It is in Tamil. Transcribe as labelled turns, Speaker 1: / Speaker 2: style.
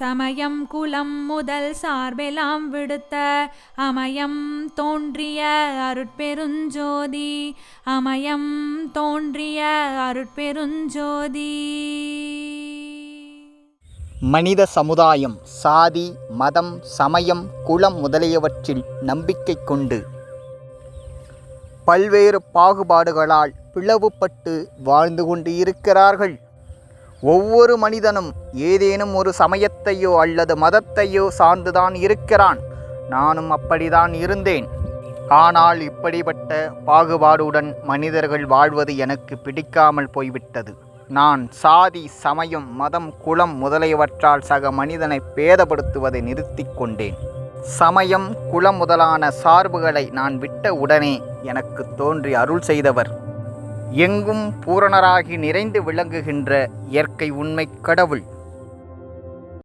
Speaker 1: சமயம் குலம் முதல் சார்பெலாம் விடுத்த அமயம் தோன்றிய அருட்பெருஞ்சோதி. அமயம் தோன்றிய அருட்பெருஞ்சோதி.
Speaker 2: மனித சமுதாயம் சாதி மதம் சமயம் குலம் முதலியவற்றில் நம்பிக்கை கொண்டு பல்வேறு பாகுபாடுகளால் பிளவுபட்டு வாழ்ந்து கொண்டு இருக்கிறார்கள். ஒவ்வொரு மனிதனும் ஏதேனும் ஒரு சமயத்தையோ அல்லது மதத்தையோ சார்ந்துதான் இருக்கிறான். நானும் அப்படிதான் இருந்தேன். ஆனால் இப்படிப்பட்ட பாகுபாடுடன் மனிதர்கள் வாழ்வது எனக்கு பிடிக்காமல் போய்விட்டது. நான் சாதி சமயம் மதம் குலம் முதலியவற்றால் சக மனிதனை பேதப்படுத்துவதை நிறுத்திக் கொண்டேன். சமயம் குலம் முதலான சார்புகளை நான் விட்ட உடனே எனக்கு தோன்றி அருள் செய்தவர் எங்கும் பூரணராகி நிறைந்து விளங்குகின்ற இயற்கை உண்மை கடவுள்.